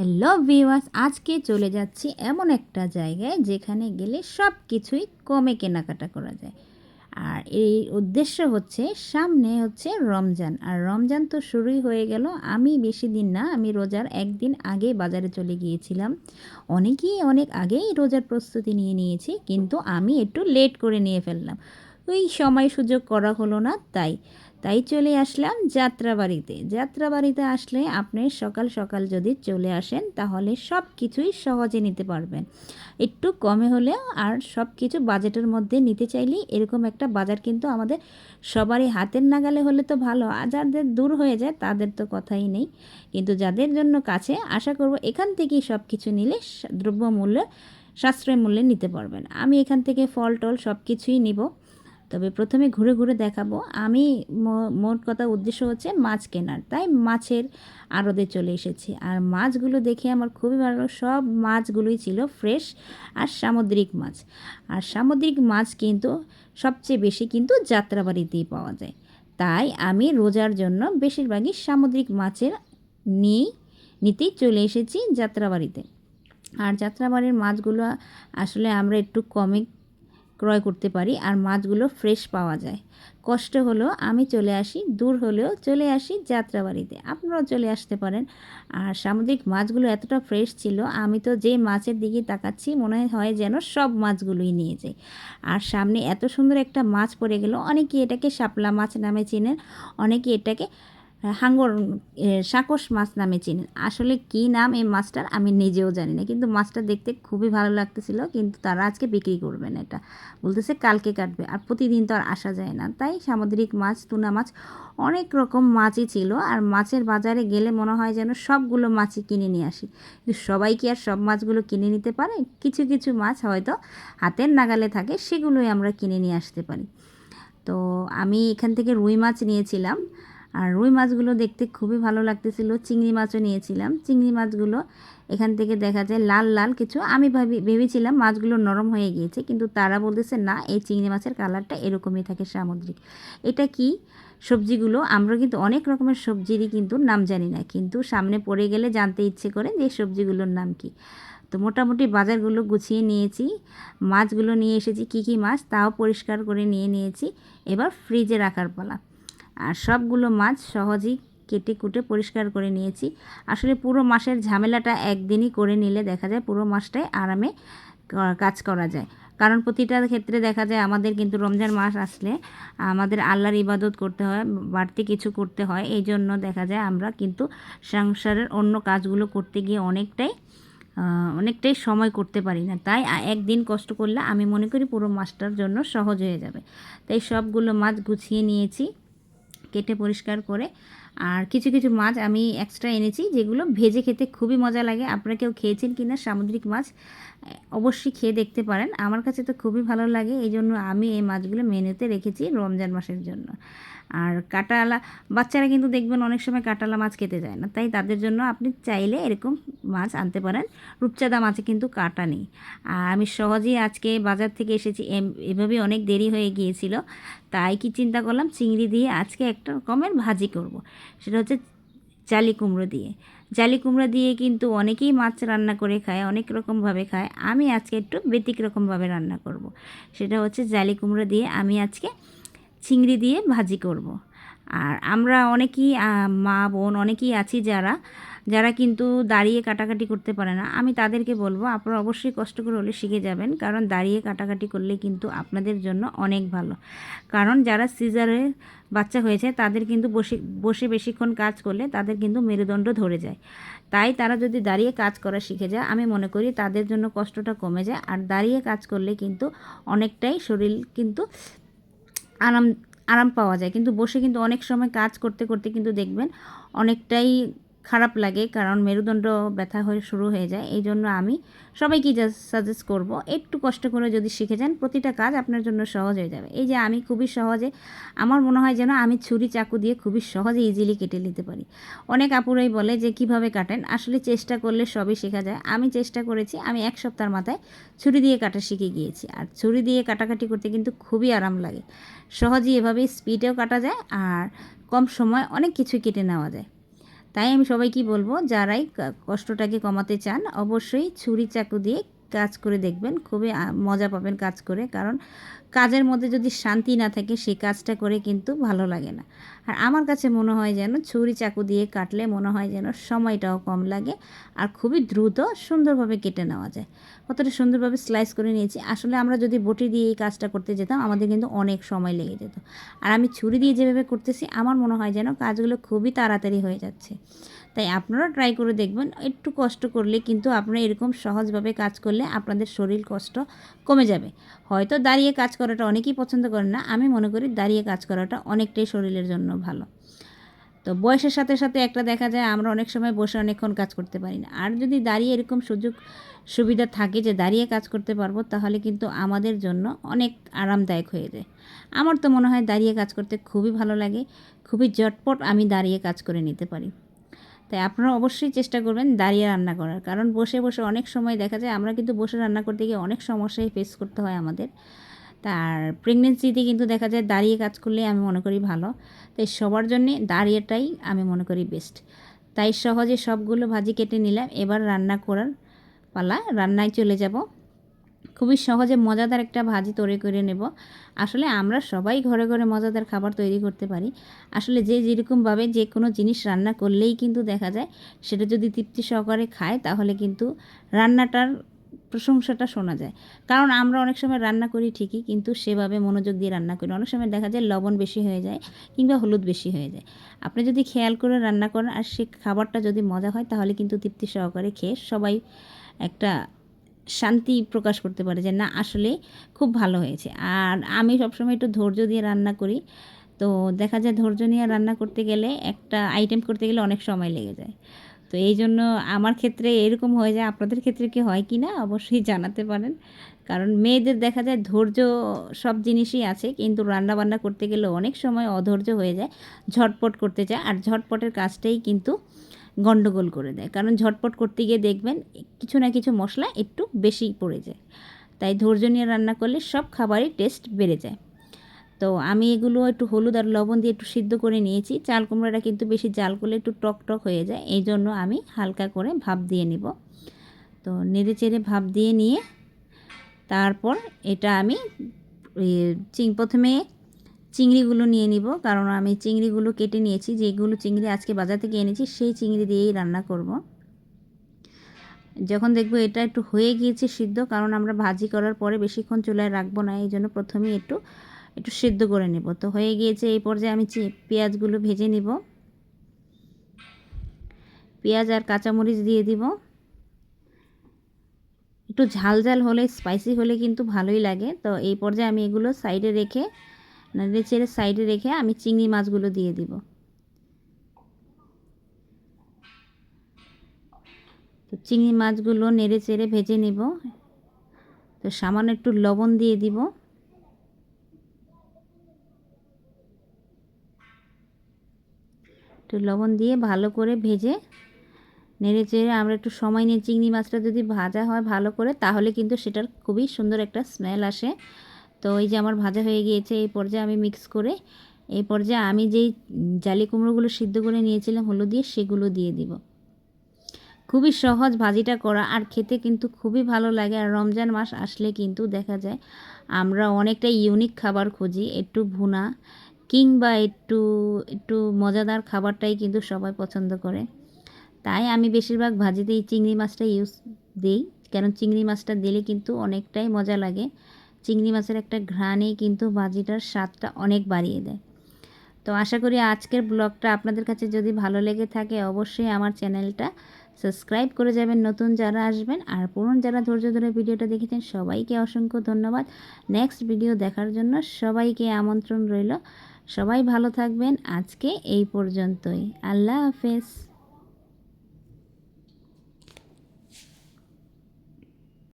Hello viewers আজকে চলে যাচ্ছি এমন একটা জায়গায় যেখানে গেলে সব কিছুই কমে কেনাকাটা করা যায়। আর এই উদ্দেশ্য হচ্ছে, সামনে হচ্ছে রমজান। আর রমজান তো শুরুই হয়ে গেল। আমি বেশি দিন না, আমি রোজার একদিন আগে বাজারে চলে গিয়েছিলাম। অনেকেই অনেক আগেই রোজার প্রস্তুতি নিয়ে নিয়েছি, কিন্তু আমি একটু লেট করে নিয়ে ফেললাম। ওই সময় সুযোগ করা হলো না, তাই। তাই চলে আসলাম যাত্রাবাড়িতে। যাত্রাবাড়িতে আসলে আপনি সকাল সকাল যদি চলে আসেন, তাহলে সব কিছুই সহজে নিতে পারবেন। একটু কমে হলেও আর সব কিছু বাজেটের মধ্যে নিতে চাইলে এরকম একটা বাজার কিন্তু আমাদের সবারই হাতের নাগালে হলে তো ভালো। আর যাদের দূর হয়ে যায়, তাদের তো কথাই নেই। কিন্তু যাদের জন্য কাছে, আশা করব এখান থেকেই সব কিছু নিলে দ্রব্যমূল্য সাশ্রয় মূল্যে নিতে পারবেন। আমি এখান থেকে ফল টল সব কিছুই নিব। তবে প্রথমে ঘুরে ঘুরে দেখাবো। আমি মোট কথা উদ্দেশ্য হচ্ছে মাছ কেনার। তাই মাছের আড়তে চলে এসেছি। আর মাছগুলো দেখে আমার খুবই ভালো সব মাছগুলোই ছিল ফ্রেশ আর সামুদ্রিক মাছ। আর সামুদ্রিক মাছ কিন্তু সবচেয়ে বেশি কিন্তু যাত্রাবাড়িতেই পাওয়া যায়। তাই আমি রোজার জন্য বেশিরভাগই সামুদ্রিক মাছের নিয়েই নিতেই চলে এসেছি যাত্রাবাড়িতে। আর যাত্রাবাড়ির মাছগুলো আসলে আমরা একটু কমে ক্রয় করতে পারি আর মাছগুলো ফ্রেশ পাওয়া যায়। কষ্ট হলো আমি চলে আসি, দূর হলেও চলে আসি যাত্রাবাড়িতে। আপনারাও চলে আসতে পারেন। আর সামুদ্রিক মাছগুলো এতটা ফ্রেশ ছিল, আমি তো যে মাছের দিকে তাকাচ্ছি, মনে হয় যেন সব মাছগুলোই নিয়ে যাই। আর সামনে এত সুন্দর একটা মাছ পড়ে গেল, অনেকে এটাকে শাপলা মাছ নামে চেনেন, অনেকে এটাকে হাঙ্গর সাকস মাছ নামে চিনেন। আসলে কি নাম এই মাছটার আমি নিজেও জানি না, কিন্তু মাছটা দেখতে খুবই ভালো লাগতেছিল, কিন্তু তারা আজকে বিক্রি করবেন এটা। বলতেছে কালকে কাটবে, আর প্রতিদিন তো আর আসা যায় না। তাই সামুদ্রিক মাছ টুনা মাছ, অনেক রকম মাছই ছিল, আর মাছের বাজারে গেলে মনে হয় যেন সবগুলো মাছই কিনে নিয়ে আসি। কিন্তু সবাই কি আর সব মাছগুলো কিনে নিতে পারে? কিছু কিছু মাছ হয়তো হাতের নাগালে থাকে, সেগুলোই আমরা কিনে নিয়ে আসতে পারি। তো আমি এখান থেকে রুই মাছ নিয়েছিলাম আর রুই মাছগুলো দেখতে খুবই ভালো লাগতেছিল। চিংড়ি মাছও নিয়েছিলাম। চিংড়ি মাছগুলো এখান থেকে দেখা যায় লাল লাল কিছু। আমি ভাবি, ভেবেছিলাম মাছগুলো নরম হয়ে গিয়েছে, কিন্তু তারা বলতেছে, না, এই চিংড়ি মাছের কালারটা এরকমই থাকে সামুদ্রিক। এটা কি? সবজিগুলো, আমরা কিন্তু অনেক রকমের সবজিরই কিন্তু নাম জানি না, কিন্তু সামনে পড়ে গেলে জানতে ইচ্ছে করে যে সবজিগুলোর নাম কি। তো মোটামুটি বাজারগুলো গুছিয়ে নিয়েছি। মাছগুলো নিয়ে এসেছি কী কী মাছ, তাও পরিষ্কার করে নিয়ে নিয়েছি। এবার ফ্রিজে রাখার পালা। আর সবগুলো মাছ সহজেই কেটে কুটে পরিষ্কার করে নিয়েছি। আসলে পুরো মাসের ঝামেলাটা একদিনই করে নিলে দেখা যায় পুরো মাসটাই আরামে কাজ করা যায়। কারণ প্রতিটা ক্ষেত্রে দেখা যায় আমাদের কিন্তু রমজান মাস আসলে আমাদের আল্লাহর ইবাদত করতে হয়, বাড়তি কিছু করতে হয়। এই জন্য দেখা যায় আমরা কিন্তু সংসারের অন্য কাজগুলো করতে গিয়ে অনেকটাই অনেকটাই সময় করতে পারি না। তাই একদিন কষ্ট করলে আমি মনে করি পুরো মাসটার জন্য সহজ হয়ে যাবে। তাই সবগুলো মাছ গুছিয়ে নিয়েছি। কেটে পরিষ্কার করে। আর কিছু কিছু মাছ আমি এক্সট্রা এনেছি, যেগুলো ভেজে খেতে খুবই মজা লাগে। আপনারা কেউ খেয়েছেন কি না সামুদ্রিক মাছ, অবশ্যই খেয়ে দেখতে পারেন। আমার কাছে তো খুবই ভালো লাগে এই জন্য আমি এই মাছগুলো মেনেতে রেখেছি রমজান মাসের জন্য। আর কাটালা, বাচ্চারা কিন্তু দেখবেন অনেক সময় কাটালা মাছ খেতে যায় না। তাই তাদের জন্য আপনি চাইলে এরকম মাছ আনতে পারেন। রূপচাঁদা মাছে কিন্তু কাটা নেই। আর আমি সহজেই আজকে বাজার থেকে এসেছি এভাবে অনেক দেরি হয়ে গিয়েছিল। তাই কি চিন্তা করলাম, চিংড়ি দিয়ে আজকে একটা রকমের ভাজি করব। সেটা হচ্ছে জালি কুমড়ো দিয়ে। জালি কুমড়ো দিয়ে কিন্তু অনেকেই মাছ রান্না করে খায়, অনেক রকমভাবে খায়। আমি আজকে একটু ব্যতিক্রকমভাবে রান্না করব। সেটা হচ্ছে জালি কুমড়ো দিয়ে আমি আজকে চিংড়ি দিয়ে ভাজি করব। আর আমরা অনেকেই মা, বোন অনেকেই আছি যারা যারা কিন্তু দাঁড়িয়ে কাটাকাটি করতে পারে না। আমি তাদেরকে বলব, আপনারা অবশ্যই কষ্ট করে হলে শিখে যাবেন, কারণ দাঁড়িয়ে কাটাকাটি করলে কিন্তু আপনাদের জন্য অনেক ভালো। কারণ যারা সিজারে বাচ্চা হয়েছে, তাদের কিন্তু বসে বসে বেশিক্ষণ কাজ করলে তাদের কিন্তু মেরুদণ্ড ধরে যায়। তাই তারা যদি দাঁড়িয়ে কাজ করা শিখে যায়, আমি মনে করি তাদের জন্য কষ্টটা কমে যায়। আর দাঁড়িয়ে কাজ করলে কিন্তু অনেকটাই শরীর কিন্তু আরাম আরাম পাওয়া যায়। কিন্তু বসে কিন্তু অনেক সময় কাজ করতে করতে কিন্তু দেখবেন অনেকটাই খারাপ লাগে, কারণ মেরুদণ্ড ব্যথা হয়ে শুরু হয়ে যায়। এই জন্য আমি সবাইকে সাজেস্ট করব, একটু কষ্ট করে যদি শিখে যান, প্রতিটা কাজ আপনার জন্য সহজ হয়ে যাবে। এই যে আমি খুবই সহজে, আমার মনে হয় যেন আমি ছুরি চাকু দিয়ে খুবই সহজে ইজিলি কেটে নিতে পারি। অনেক আপুরাই বলে যে, কীভাবে কাটেন? আসলে চেষ্টা করলে সবই শেখা যায়। আমি চেষ্টা করেছি, আমি এক সপ্তাহের মাথায় ছুরি দিয়ে কাটা শিখে গিয়েছি। আর ছুরি দিয়ে কাটাকাটি করতে কিন্তু খুবই আরাম লাগে। সহজেই এভাবেই স্পিডেও কাটা যায় আর কম সময় অনেক কিছু কেটে নেওয়া যায়। তাই আমি সবাইকে বলব যারাই কষ্টটাকে কমাতে চান অবশ্যই ছুরি চাকু দিয়ে কাজ করে দেখবেন, খুবই মজা পাবেন কাজ করে। কারণ কাজের মধ্যে যদি শান্তি না থাকে সেই কাজটা করে কিন্তু ভালো লাগে না। আর আমার কাছে মনে হয় যেন ছুরি চাকু দিয়ে কাটলে মনে হয় যেন সময়টাও কম লাগে আর খুবই দ্রুত সুন্দরভাবে কেটে নেওয়া যায়। কতটা সুন্দরভাবে স্লাইস করে নিয়েছি। আসলে আমরা যদি বটি দিয়ে এই কাজটা করতে যেতাম, আমাদের কিন্তু অনেক সময় লেগে যেত। আর আমি ছুরি দিয়ে যেভাবে করতেছি, আমার মনে হয় যেন কাজগুলো খুবই তাড়াতাড়ি হয়ে যাচ্ছে। তাই আপনারা ট্রাই করে দেখবেন, একটু কষ্ট করলে কিন্তু আপনারা এরকম সহজভাবে কাজ করলে আপনাদের শরীর কষ্ট কমে যাবে। হয়তো দাঁড়িয়ে কাজ করাটা অনেকেই পছন্দ করেন না, আমি মনে করি দাঁড়িয়ে কাজ করাটা অনেকটাই শরীরের জন্য ভালো। তো বয়সের সাথে সাথে একটা দেখা যায়, আমরা অনেক সময় বসে অনেকক্ষণ কাজ করতে পারি না। আর যদি দাঁড়িয়ে এরকম সুযোগ সুবিধা থাকে যে দাঁড়িয়ে কাজ করতে পারব, তাহলে কিন্তু আমাদের জন্য অনেক আরামদায়ক হয়ে যায়। আমার তো মনে হয় দাঁড়িয়ে কাজ করতে খুবই ভালো লাগে, খুবই জটপট আমি দাঁড়িয়ে কাজ করে নিতে পারি। তাই আপনারা অবশ্যই চেষ্টা করবেন দাঁড়িয়ে রান্না করার। কারণ বসে বসে অনেক সময় দেখা যায় আমরা কিন্তু বসে রান্না করতে গিয়ে অনেক সমস্যাই ফেস করতে হয় আমাদের। তার প্রেগনেন্সিতে কিন্তু দেখা যায় দাঁড়িয়ে কাজ করলে আমি মনে করি ভালো। তাই সবার জন্যে দাঁড়িয়েটাই আমি মনে করি বেস্ট তাই সহজে সবগুলো ভাজি কেটে নিলাম। এবার রান্না করার পালা, রান্নায় চলে যাব। খুবই সহজে মজাদার একটা ভাজি তৈরি করে নেব। আসলে আমরা সবাই ঘরে ঘরে মজাদার খাবার তৈরি করতে পারি। আসলে যে যেরকমভাবে যে কোনো জিনিস রান্না করলেই কিন্তু দেখা যায় সেটা যদি তৃপ্তি সহকারে খায় তাহলে কিন্তু রান্নাটার প্রশংসাটা শোনা যায়। কারণ আমরা অনেক সময় রান্না করি ঠিকই কিন্তু সেভাবে মনোযোগ দিয়ে রান্না করি। অনেক সময় দেখা যায় লবণ বেশি হয়ে যায় কিংবা হলুদ বেশি হয়ে যায়। আপনি যদি খেয়াল করে রান্না করেন আর সে খাবারটা যদি মজা হয় তাহলে কিন্তু তৃপ্তি সহকারে খেয়ে সবাই একটা শান্তি প্রকাশ করতে পারে যে না, আসলে খুব ভালো হয়েছে। আর আমি সবসময় একটু ধৈর্য দিয়ে রান্না করি। তো দেখা যায় ধৈর্য নিয়ে রান্না করতে গেলে একটা আইটেম করতে গেলে অনেক সময় লেগে যায়। তো এই জন্য আমার ক্ষেত্রে এরকম হয়ে যায় আপনাদের ক্ষেত্রে কি হয় কি না অবশ্যই জানাতে পারেন। কারণ মেয়েদের দেখা যায় ধৈর্য সব জিনিসই আছে, কিন্তু রান্না বান্না করতে গেলে অনেক সময় অধৈর্য হয়ে যায়, ঝটপট করতে চায় আর ঝটপটের কাজটাই কিন্তু গন্ডগোল করে দেয়। কারণ ঝটপট করতে গিয়ে দেখবেন কিছু না কিছু মশলা একটু বেশি পড়ে যায়। তাই ধৈর্য নিয়ে রান্না করলে সব খাবারই টেস্ট বেড়ে যায়। তো আমি এগুলো একটু হলুদ আর লবণ দিয়ে একটু সিদ্ধ করে নিয়েছি। চাল কুমড়োটা কিন্তু বেশি জাল করলে একটু টক টক হয়ে যায়। এই জন্য আমি হালকা করে ভাপ দিয়ে নিব। তো নেড়ে চেড়ে ভাপ দিয়ে নিয়ে তারপর এটা আমি প্রথমে চিংড়িগুলো নিয়ে নিব, কারণ আমি চিংড়িগুলো কেটে নিয়েছি, যেগুলো চিংড়ি আজকে বাজার থেকে এনেছি সেই চিংড়ি দিয়েই রান্না করব। যখন দেখব এটা একটু হয়ে গিয়েছে সিদ্ধ, কারণ আমরা ভাজি করার পরে বেশিক্ষণ চুলায় রাখব না, এই জন্য প্রথমেই একটু একটু সিদ্ধ করে নেব। তো হয়ে গিয়েছে এই পর্যায়ে আমি পেঁয়াজগুলো ভেজে নিব। পেঁয়াজ আর কাঁচামরিচ দিয়ে দিব। একটু ঝাল ঝাল হলে, স্পাইসি হলে কিন্তু ভালোই লাগে। তো এই পর্যায়ে আমি এগুলো সাইডে রেখে নেড়ে চেড়ে সাইডে রেখে আমি চিংড়ি মাছগুলো দিয়ে দিব। তো চিংড়ি মাছগুলো নেড়ে চেড়ে ভেজে নিব। তো সামান্য একটু লবণ দিয়ে দিব। একটু লবণ দিয়ে ভালো করে ভেজে নেড়ে চেড়ে আমরা একটু সময় নিয়ে চিংড়ি মাছটা যদি ভাজা হয় ভালো করে, তাহলে কিন্তু সেটার খুবই সুন্দর একটা স্মেল আসে। তো এই যে আমার ভাজা হয়ে গিয়েছে, এই পর্যায়ে আমি মিক্স করে, এই পর্যায়ে আমি যেই জালি কুমড়োগুলো সিদ্ধ করে নিয়েছিলাম, হলুদ দিয়ে সেগুলো দিয়ে দিব। খুবই সহজ ভাজিটা করা আর খেতে কিন্তু খুবই ভালো লাগে। আর রমজান মাস আসলে কিন্তু দেখা যায় আমরা অনেকটা ইউনিক খাবার খুঁজি, একটু ভুনা কিংবা একটু একটু মজাদার খাবারটাই কিন্তু সবাই পছন্দ করে। তাই আমি বেশিরভাগ ভাজিতে এই চিংড়ি মাছটা ইউজ দিই কারণ চিংড়ি মাছটা দিলে কিন্তু অনেকটাই মজা লাগে। চিংড়ি মাছের একটা ঘ্রাণেই কিন্তু ভাজিটার স্বাদটা অনেক বাড়িয়ে দেয়। তো আশা করি আজকের ব্লগটা আপনাদের কাছে যদি ভালো লেগে থাকে অবশ্যই আমার চ্যানেলটা সাবস্ক্রাইব করে যাবেন, নতুন যারা আসবেন আর পুরনো যারা ধৈর্য ধরে ভিডিওটা দেখেছেন সবাইকে অসংখ্য ধন্যবাদ। নেক্সট ভিডিও দেখার জন্য সবাইকে আমন্ত্রণ রইল। সবাই ভালো থাকবেন। আজকে এই পর্যন্তই। আল্লাহ হাফেজ।